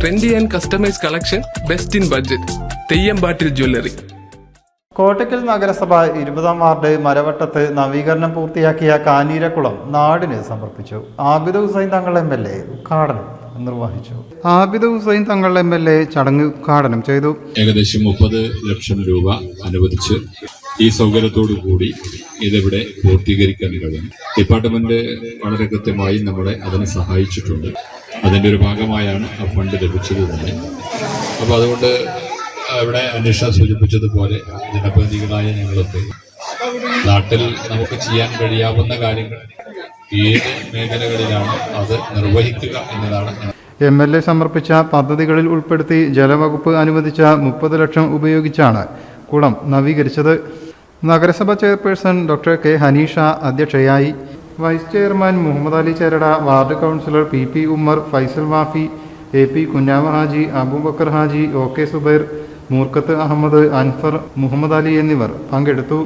Trendy and customise collection best in budget Theyyampattil jewellery Kottakkal നഗരസഭ ഇരുപതാം ward മരവട്ടത്ത് നവീകരണം പൂർത്തിയാക്കിയ കാനീരക്കുളം നാടിന് സമർപ്പിച്ചു. Abid Hussain Thangal M L A ഉദ്ഘാടനം നിർവഹിച്ചു. Abid Hussain Thangal M L A ചടങ്ങ് ഉദ്ഘാടനം ചെയ്തു. ഏകദേശം മുപ്പത് ലക്ഷം രൂപ അനുവദിച്ച് ഈ സൗകര്യത്തോടു കൂടി ഇതിവിടെ പൂർത്തീകരിക്കാൻ കഴിയും ഡിപ്പാർട്ട്മെന്റ് വളരെ കൃത്യമായി നമ്മളെ അതിനെ സഹായിച്ചിട്ടുണ്ട്. അതിന്റെ ഒരു ഭാഗമായാണ് ആ ഫണ്ട് ലഭിച്ചത് തന്നെ. അപ്പോൾ അതുകൊണ്ട് ഇവിടെ അന്വേഷണ സൂചിപ്പിച്ചതുപോലെ ജനപ്രതിനിധികളായ ഞങ്ങളൊക്കെ നാട്ടിൽ നമുക്ക് ചെയ്യാൻ കഴിയാവുന്ന കാര്യങ്ങൾ ഏത് മേഖലകളിലാണ് അത് നിർവഹിക്കുക എന്നതാണ് എം എൽ എ സമർപ്പിച്ച പദ്ധതികളിൽ ഉൾപ്പെടുത്തി ജലവകുപ്പ് അനുവദിച്ച മുപ്പത് ലക്ഷം ഉപയോഗിച്ചാണ് കുളം നവീകരിച്ചത്. നഗരസഭ ചെയർപേഴ്സൺ ഡോക്ടർ കെ ഹനീഷ അധ്യക്ഷയായി vice chairman Muhammad Ali ചേരട ward councillor P P Ummer Faisal Wafi A P Kunhama Haji Abubakar Haji O K Subair Moorkath Ahmed Anfar Muhammad Ali എന്നിവർ പങ്കെടുത്തു.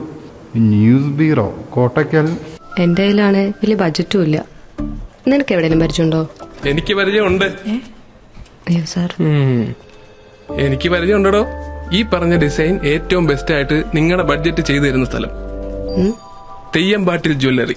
News bureau Kottakkal. എന്റെ കയ്യിലാണ് വലിയ ബജറ്റും ഇല്ല. നിനക്ക് എവിടെയും പരിചയമുണ്ടോ? എനിക്ക് പരിചയമുണ്ട്. അയ്യോ സാർ എനിക്ക് പരിചയമുണ്ടോ ഈ പറഞ്ഞ ഡിസൈൻ ഏറ്റവും ബെസ്റ്റ് ആയിട്ട് നിങ്ങളുടെ ബഡ്ജറ്റ് ചെയ്തു തരുന്ന സ്ഥലം Theyyampattil jewellery